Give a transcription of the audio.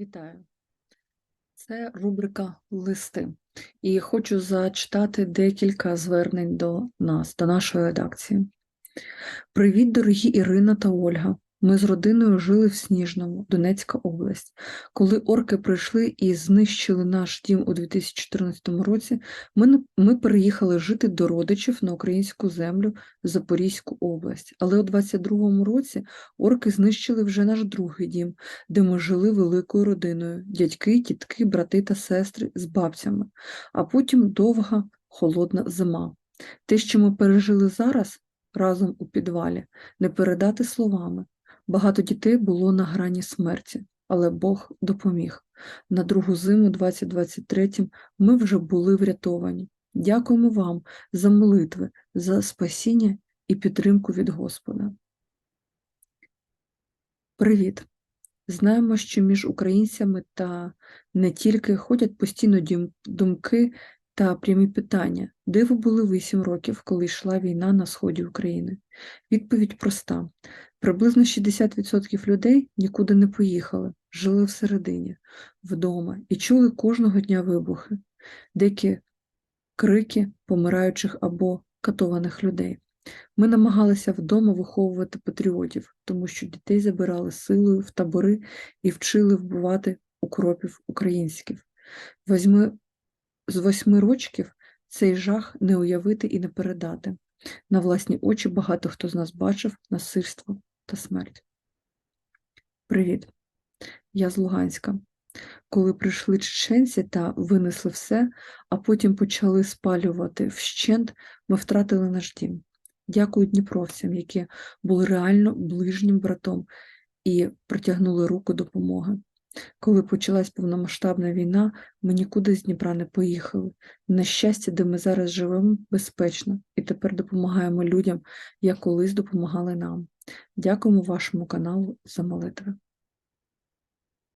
Вітаю. Це рубрика Листи. І хочу зачитати декілька звернень до нас, до нашої редакції. Привіт, дорогі Ірина та Ольга. Ми з родиною жили в Сніжному, Донецька область. Коли орки прийшли і знищили наш дім у 2014 році, ми, ми переїхали жити до родичів на українську землю Запорізьку область. Але у 22-му році орки знищили вже наш другий дім, де ми жили великою родиною: дядьки, тітки, брати та сестри з бабцями, а потім довга холодна зима. Те, що ми пережили зараз разом у підвалі, не передати словами. Багато дітей було на грані смерті, але Бог допоміг. На другу зиму 2023 ми вже були врятовані. Дякуємо вам за молитви, за спасіння і підтримку від Господа. Привіт! Знаємо, що між українцями та не тільки ходять постійно думки та прямі питання. Де ви були вісім років, коли йшла війна на сході України? Відповідь проста. Приблизно 60% людей нікуди не поїхали, жили всередині, вдома і чули кожного дня вибухи, деякі крики помираючих або катованих людей. Ми намагалися вдома виховувати патріотів, тому що дітей забирали силою в табори і вчили вбивати укропів українських. Возьми, з восьми рочків цей жах не уявити і не передати. На власні очі багато хто з нас бачив насильство та смерть. Привіт, я з Луганська. Коли прийшли чеченці та винесли все, а потім почали спалювати вщент, ми втратили наш дім. Дякую дніпровцям, які були реально ближнім братом і протягнули руку допомоги. Коли почалась повномасштабна війна, ми нікуди з Дніпра не поїхали. На щастя, де ми зараз живемо, безпечно, і тепер допомагаємо людям, як колись допомагали нам. Дякуємо вашому каналу за молитви.